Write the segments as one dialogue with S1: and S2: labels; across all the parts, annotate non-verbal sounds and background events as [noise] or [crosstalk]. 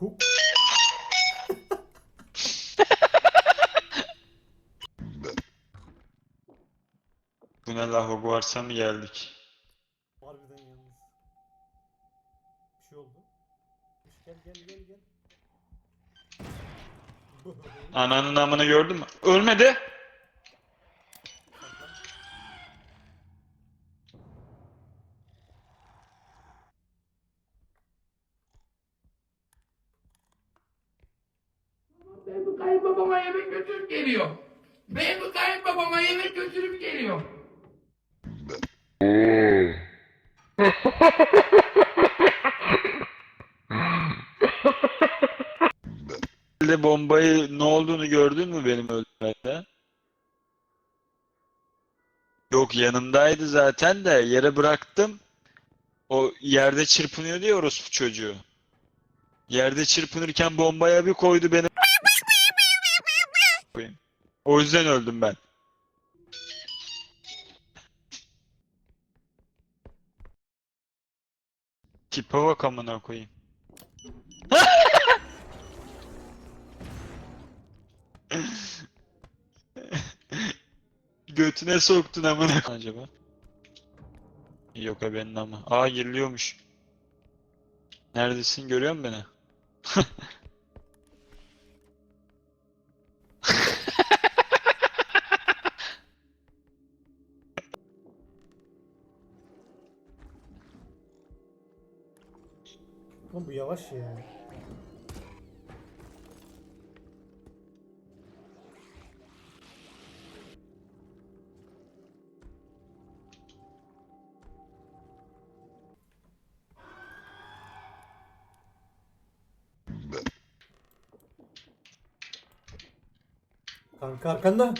S1: Hook. [laughs]
S2: Bu ne la Hogwarts'a mı geldik?
S1: Harbiden yalnız. Bir şey oldu. Gel gel gel gel.
S2: Ananın amını gördün mü? Ölmedi.
S3: Götürüp geliyor. Benim kayınbabama yemek götürüp geliyor.
S2: Elde bombayı ne olduğunu gördün mü benim öldürmede? Yok yanımdaydı zaten de yere bıraktım. O yerde çırpınıyordu ya orospu çocuğu. Yerde çırpınırken bombaya bir koydu beni. O yüzden öldüm ben. Tipe bak amına koyayım. Götüne soktun amına acaba? Yok benim ama. Aa giriliyormuş. Neredesin? Görüyor musun beni? [laughs]
S1: Oğlum bu yavaş ya. Kanka arkanda.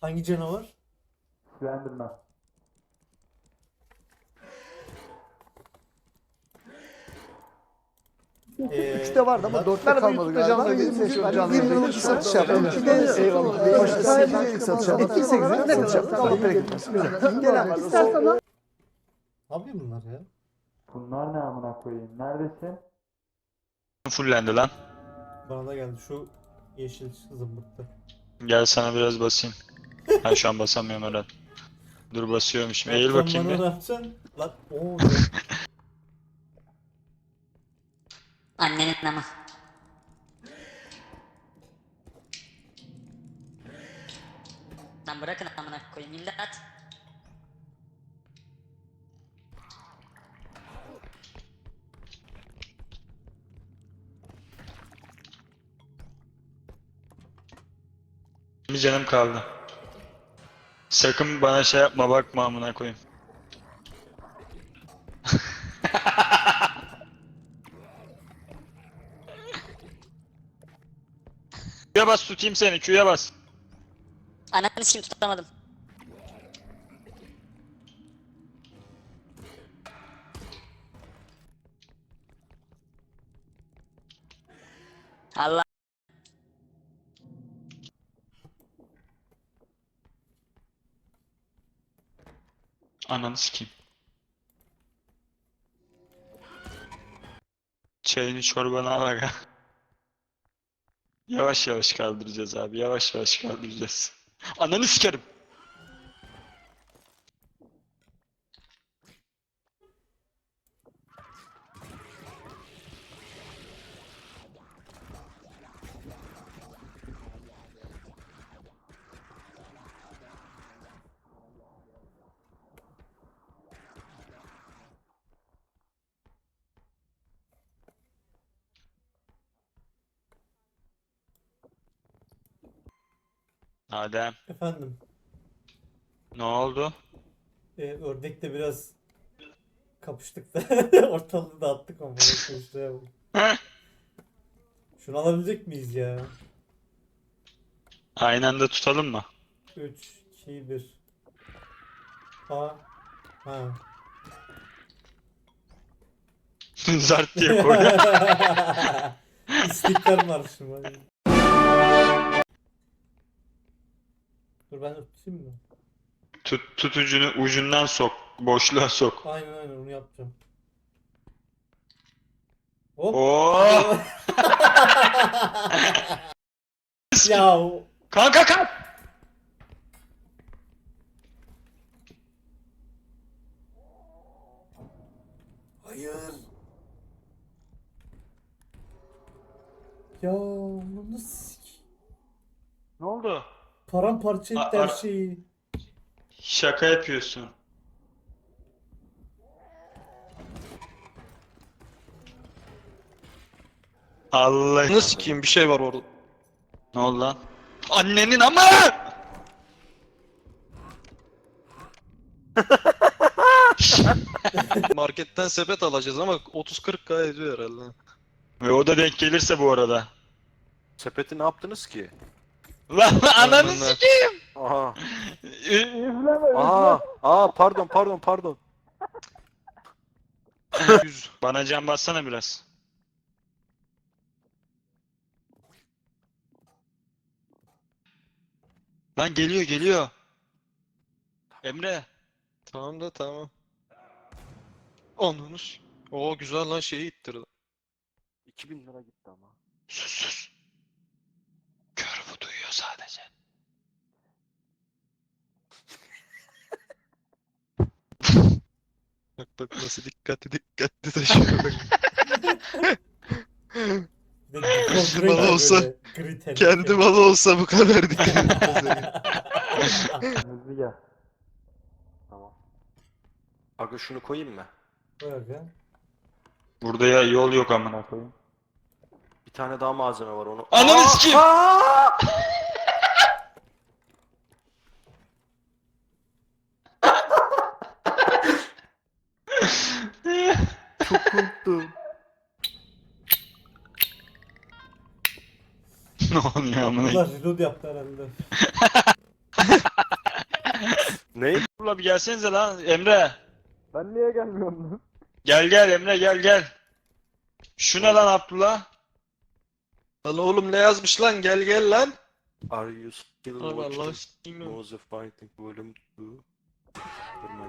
S1: Hangi canavar?
S2: Slenderman.
S1: Ee,
S4: Üçte vardı ama
S1: Murat-
S4: dörtte kalmadı galiba. Ben 20 yıllık satış yaptım. Bir de eyvallah. Başta senelik satış yaptım. 2.8'lik satış yaptım. Allah bereket versin. Güzel. Gelen var.
S1: Ne yapıyor bunlar ya?
S2: Bunlar ne amına koyayım? Neredesin? Fullendi lan.
S1: Bana da geldi şu yeşil zımbırtı.
S2: Gel sana biraz basayım. Ha şu an basamıyorum herhalde. Dur basıyormuşum. Eğil bakayım
S1: bana
S2: bir.
S1: Lan ooo.
S5: Annenin namı. Lan bırakın amına koyayım imdat.
S2: Bir canım kaldı. Sakın bana şey yapma bakma amına koyayım. Q'ya bas tutayım seni Q'ya bas.
S5: Ananı sikim tutamadım. Allah
S2: Ananı sikeyim. Çayını çorbanı al aga. Yavaş yavaş kaldıracağız abi. Yavaş yavaş kaldıracağız. Ananı sikerim. Adem,
S1: Efendim.
S2: ne oldu?
S1: E, ördekle biraz kapıştık da [laughs] ortalığı dağıttık ama şuraya bak. Şunu alabilecek miyiz ya?
S2: Aynı anda tutalım mı?
S1: 3, 2, 1. Ha. Ha. [laughs]
S2: Zart diye koy. [laughs]
S1: İstiklal Marşı mı? Dur ben tutayım mı?
S2: Tut, tutucunu ucundan sok. Boşluğa sok.
S1: Aynen aynen onu yapacağım. Hop.
S2: Oo. [laughs] [laughs]
S1: ya
S2: Kanka kalk.
S1: hayır. Ya bu nasıl
S2: Ne oldu? A-
S1: şeyi.
S2: Şaka yapıyorsun. Allah.
S6: Ne sikeyim bir şey var orada.
S2: Ne oldu lan? Annenin ama! [laughs]
S6: Marketten sepet alacağız ama 30-40k ediyor herhalde.
S2: Ve o da denk gelirse bu arada.
S7: Sepeti ne yaptınız ki?
S2: Lan ananı
S6: Ananı.
S2: sikeyim!
S7: Aha.
S2: Üfleme
S7: Aa, aa pardon pardon pardon.
S6: 100.
S2: Bana can bassana biraz. Lan geliyor geliyor. Emre.
S6: Tamam da tamam. Ananız. Oo güzel lan şeyi ittirdi.
S7: 2000 lira gitti ama.
S2: Sus sus. Duyuyor sadece. [laughs]
S6: Bak bak nasıl dikkatli dikkatli taşıyor Kendi malı olsa-. Kendi malı olsa bu kadar dikkat etmez.
S7: Hızlı gel. Tamam. Aga şunu koyayım mı?
S1: Koy aga.
S2: Burada ya yol yok amına koyayım.
S7: Bir tane daha malzeme var onu.
S2: Ananı sikeyim! [laughs]
S7: Çok korktum. [laughs]
S2: ne oluyor amına
S1: Bunlar reload yaptı herhalde. [laughs]
S7: Ne?
S2: Abdullah bir gelsenize lan Emre.
S7: Ben niye gelmiyorum lan?
S2: Gel gel Emre gel gel. Şu ne lan Abdullah?
S6: Lan oğlum ne yazmış lan gel gel lan.
S7: Are you still
S6: Abi Allah
S7: watching. Mose Fighting Volume 2?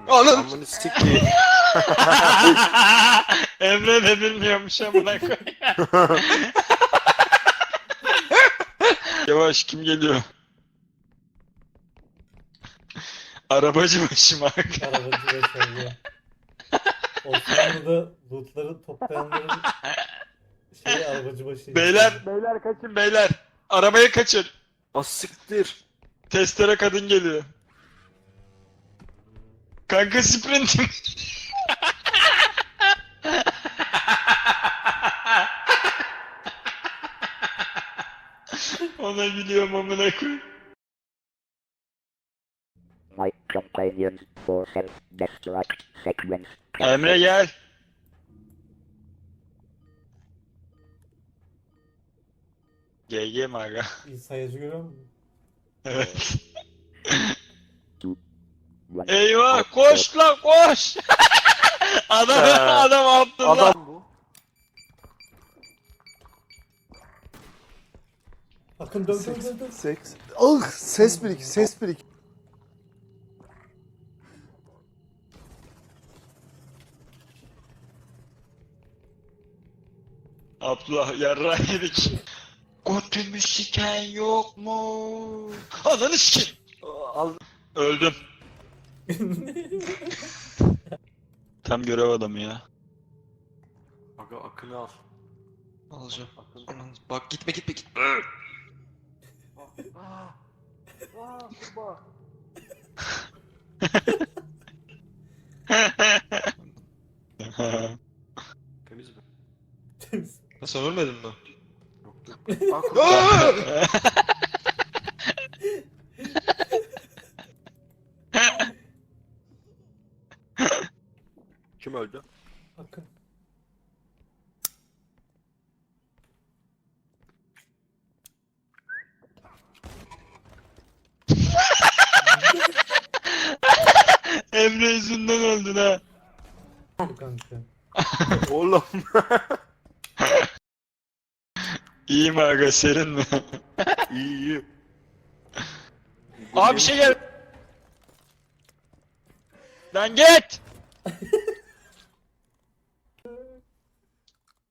S6: Ananı-
S7: Amını sikeyim. [laughs]
S2: Emre de bilmiyormuş amına koyayım. [laughs] Yavaş kim geliyor? Arabacı başım arka.
S1: Arabacı başarılı. Osmanlı'da lootları toplayanların [laughs] başı.
S2: Beyler beyler kaçın beyler. Arabaya kaçın.
S7: Asiktir.
S2: Testere kadın geliyor. Kanka sprintim. [laughs] Ona gülüyorum amına koyayım.
S8: My companions for self-destruct sequence.
S2: Emre gel. GG mi aga? [laughs]
S1: Sayacı görüyor musun?
S2: Evet. [laughs] Eyvah koş lan koş. [laughs] adam
S7: Ee,
S2: adam Abdullah.
S7: Adam bu.
S1: Akın dön dön dön dön.
S4: Seks. Ah ses birik ses birik.
S2: Abdullah yarra yedik. Götümü siken yok mu? Ananı sikeyim.
S7: Al.
S2: Öldüm. [laughs] Tam görev adamı ya.
S7: Aga akını al.
S6: Alacağım. Aman, Bak gitme gitme gitme.
S7: Aa. [laughs] Aa. Temiz mi?
S6: Sen ölmedin mi?
S7: Yok yok. Aa, kurbağa. Kim öldü?
S1: Akın.
S2: Emre yüzünden öldün ha.
S1: Kanka.
S7: Oğlum. [laughs]
S2: İyi mi aga serin mi? [laughs]
S7: iyi iyi.
S2: Abi bir şey gel. Lan git. [laughs]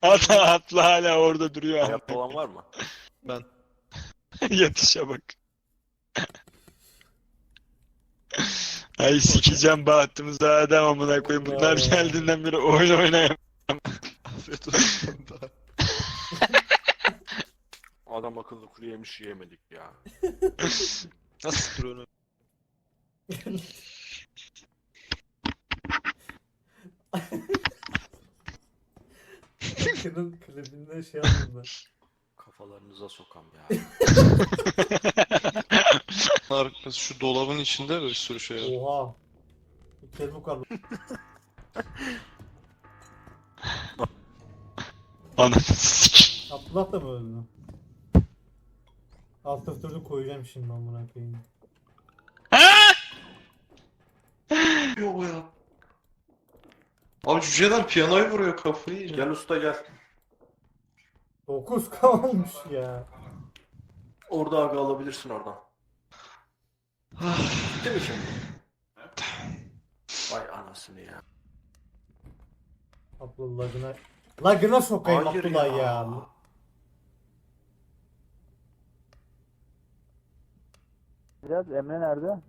S2: Atla atla hala orada duruyor.
S7: Hayatta olan var mı?
S6: Ben. [laughs]
S2: Yatışa bak. Ay sikeceğim bahtımıza adam amına koyayım. Bunlar geldiğinden beri oyun oynayamam.
S6: Afiyet olsun.
S7: Adam akıllı kuru yemiş yemedik ya. [laughs]
S6: Nasıl duruyor?
S1: Akın'ın klibinde şey aldım ben.
S7: Kafalarınıza sokam ya. [laughs]
S6: Arkası şu dolabın içinde bir sürü şey var.
S1: Oha. Bir kez bu kadar.
S2: Ananı sik.
S1: Abdullah da mı öldü? Alt F4'ü koyacağım şimdi amına koyayım.
S6: Yok ya. Abi cüceler piyanoyu vuruyor kafayı
S7: gel usta gel.
S1: 9 [laughs] kalmış ya.
S7: Orada abi alabilirsin oradan. Bitti mi şimdi? Vay anasını ya.
S1: Abdullah lagına. Lagına sokayım
S7: Hayır
S1: Abdullah
S7: ya.
S1: ya.
S4: Biraz Emre nerede?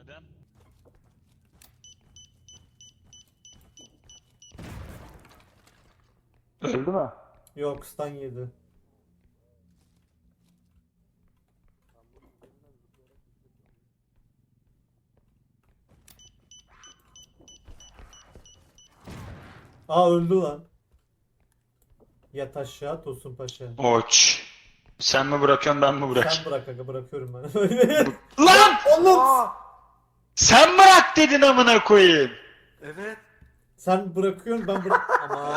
S2: Adem.
S4: Öldü mü?
S1: Yok stun yedi. Aa öldü lan. Yat aşağı Tosun Paşa.
S2: Oç. Sen mi bırakıyorsun ben mi bırakayım?
S1: Sen bırak aga bırakıyorum ben. [laughs]
S2: Lan!
S1: Oğlum!
S2: Sen bırak dedin amına koyayım.
S7: Evet.
S1: Sen bırakıyorsun ben bırak... [laughs] Ama